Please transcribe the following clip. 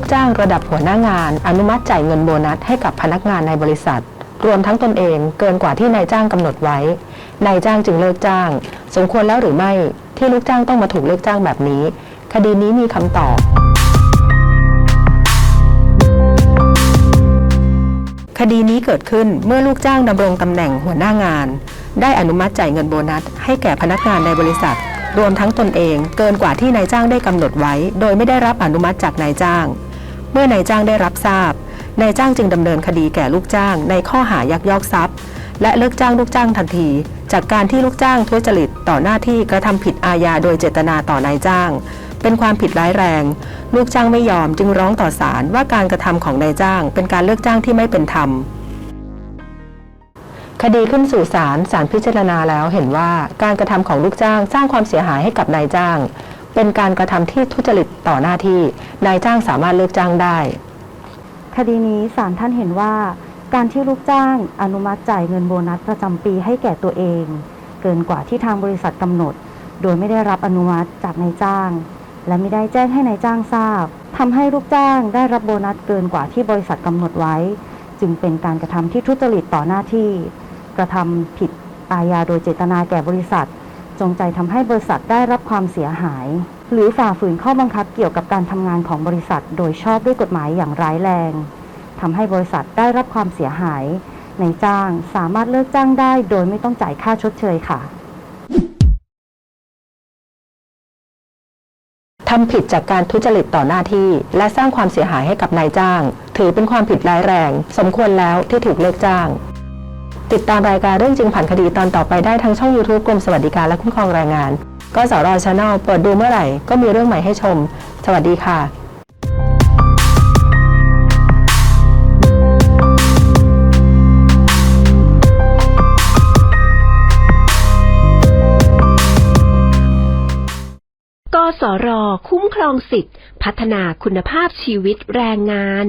กจ้างระดับหัวหน้างาน อนุมัติจ่ายเงินโบนัสให้กับพนักงานในบริษัท รวมทั้งตนเองเกินกว่าที่นายจ้างกำหนดไว้ นายจ้างจึงเลิกจ้าง สมควรแล้วหรือไม่ที่ลูกจ้างต้องมาถูกเลิกจ้างแบบนี้ คดีนี้มีคำตอบคดีนี้เกิดขึ้นเมื่อลูกจ้างดำรงตำแหน่งหัวหน้างาน ได้อนุมัติจ่ายเงินโบนัส ให้แก่พนักงานในบริษัท รวมทั้งตนเองเกินกว่าที่นายจ้างได้กำหนดไว้ โดยไม่ได้รับอนุมัติจากนายจ้าง เมื่อนายจ้างได้รับทราบนายจ้างจึงดำเนินคดีแก่ลูกจ้าง ในข้อหายักยอกทรัพย์ และเลิกจ้างลูกจ้างทันที จากการที่ลูกจ้างทุจริตต่อหน้าที่กระทำผิดอาญาโดยเจตนาต่อนายจ้าง เป็นความผิดร้ายแรง ลูกจ้างไม่ยอมจึงร้องต่อศาลว่าการกระทำของนายจ้าง เป็นการเลิกจ้างที่ไม่เป็นธรรมคดีขึ้นสู่ศาลศาลพิจารณาแล้วเห็นว่าการกระทำของลูกจ้างสร้างความเสียหายให้กับนายจ้าง เป็นการกระทำที่ทุจริตต่อหน้าที่นายจ้างสามารถเลิกจ้างได้ คดีนี้ศาลท่านเห็นว่า การที่ลูกจ้างอนุมัติจ่ายเงินโบนัสประจำปีให้แก่ตัวเอง เกินกว่าที่ทางบริษัทกำหนด โดยไม่ได้รับอนุมัติจากนายจ้าง และไม่ได้แจ้งให้นายจ้างทราบทำให้ลูกจ้างได้รับโบนัสเกินกว่าที่บริษัทกำหนดไว้ จึงเป็นการกระทำที่ทุจริตต่อหน้าที่ กระทำผิดอาญาโดยเจตนาแก่บริษัท จงใจทำให้บริษัทได้รับความเสียหาย หรือฝ่าฝืนข้อบังคับเกี่ยวกับการทำงานของบริษัท โดยชอบด้วยกฎหมายอย่างร้ายแรงทำให้บริษัทได้รับความเสียหายในจ้างสามารถเลิกจ้างได้ โดยไม่ต้องจ่ายค่าชดเชยค่ะทำผิดจากการทุจริตต่อหน้าที่ และสร้างความเสียหายให้กับนายจ้าง ถือเป็นความผิดร้ายแรง สมควรแล้วที่ถูกเลิกจ้าง ติดตามรายการเรื่องจริงผ่านคดีตอนต่อไปได้ทางช่อง YouTube กรมสวัสดิการและคุ้มครองแรงงาน ก็สรชาแนลเปิดดูเมื่อไหร่ ก็มีเรื่องใหม่ให้ชม สวัสดีค่ะกสร คุ้มครองสิทธิพัฒนาคุณภาพชีวิตแรงงาน